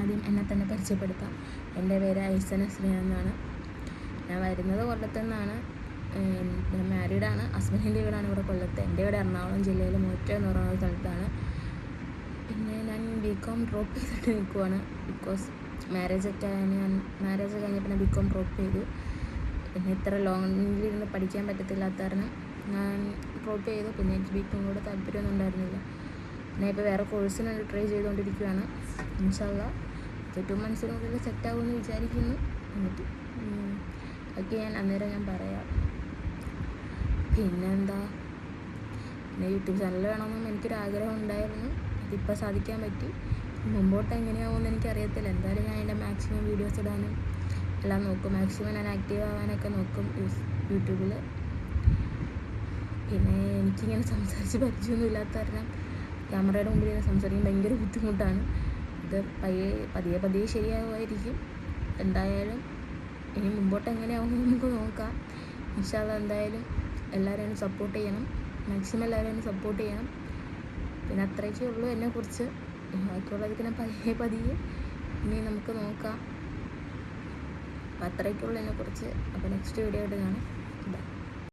ആദ്യം എന്നെ തന്നെ പരിചയപ്പെടുത്താം. എന്റെ പേര് ഐസന സ്നേഹ എന്നാണ്. ഞാൻ വരുന്നത് കൊല്ലത്തു നിന്നാണ്. ഞാൻ മാരീഡാണ് ഹസ്ബൻഡിന്റെ വീടാണ് ഇവിടെ കൊല്ലത്ത്. എന്റെ ഇവിടെ എറണാകുളം ജില്ലയിൽ മൂറ്റ എന്ന് പറയുന്ന സ്ഥലത്താണ്. പിന്നെ ഞാൻ ബി കോം ഡ്രോപ്പ് ചെയ്തിട്ട് നിൽക്കുവാണ്. ബിക്കോസ് മാരേജ് ഒക്കെ ഞാൻ മാരേജ് കഴിഞ്ഞ പിന്നെ ബി കോം ഡ്രോപ്പ് ചെയ്തു. പിന്നെ ഇത്ര ലോങ്ങിലിരുന്ന് പഠിക്കാൻ പറ്റത്തില്ലാത്ത കാരണം ഞാൻ ഡ്രോപ്പ് ചെയ്തു. പിന്നെ എനിക്ക് ബി കൂടെ താല്പര്യമൊന്നും ഉണ്ടായിരുന്നില്ല. ഞാൻ ഇപ്പോൾ വേറെ കോഴ്സിന് ട്രൈ ചെയ്തുകൊണ്ടിരിക്കുകയാണ് ഇൻഷല്ല ടു മന്ത്സിനുള്ളിൽ സെറ്റ് ആകുമെന്ന് വിചാരിക്കുന്നു. എന്നിട്ട് ഒക്കെ ഞാൻ അന്നേരം ഞാൻ പറയാം. പിന്നെന്താ? പിന്നെ യൂട്യൂബ് ചാനൽ വേണമെന്നും എനിക്കൊരു ആഗ്രഹം ഉണ്ടായിരുന്നു. അതിപ്പോൾ സാധിക്കാൻ പറ്റി. മുമ്പോട്ട് എങ്ങനെയാവുമെന്ന് എനിക്കറിയത്തില്ല. എന്തായാലും ഞാൻ എന്റെ മാക്സിമം വീഡിയോസ് ഇടാനും എല്ലാം നോക്കും. മാക്സിമം ഞാൻ ആക്റ്റീവ് ആവാനൊക്കെ നോക്കും യൂട്യൂബിൽ പിന്നെ എനിക്കിങ്ങനെ സംസാരിച്ച് പരിചയമൊന്നും ഇല്ലാത്ത കാരണം ക്യാമറയുടെ മുമ്പിൽ ഇരുന്ന് സംസാരിക്കാൻ ഭയങ്കര ബുദ്ധിമുട്ടാണ്. ഇത് പയ്യെ പതിയെ പതിയെ ശരിയാവുമായിരിക്കും. എന്തായാലും ഇനി മുമ്പോട്ട് എങ്ങനെയാവുമെന്ന് നമുക്ക് നോക്കാം. ഇൻഷാല്ല എന്തായാലും എല്ലാവരും സപ്പോർട്ട് ചെയ്യണം. മാക്സിമം എല്ലാവരും സപ്പോർട്ട് ചെയ്യണം. പിന്നെ അത്രയൊക്കെ ഉള്ളൂ എന്നെക്കുറിച്ച്. ബാക്കിയുള്ളതൊക്കെ ഞാൻ പതിയെ പതിയെ ഇനി നമുക്ക് നോക്കാം. അപ്പം അത്രയൊക്കെ ഉള്ളൂ എന്നെക്കുറിച്ച്. അപ്പോൾ നെക്സ്റ്റ് വീഡിയോ ആയിട്ട് കാണാം. ബൈ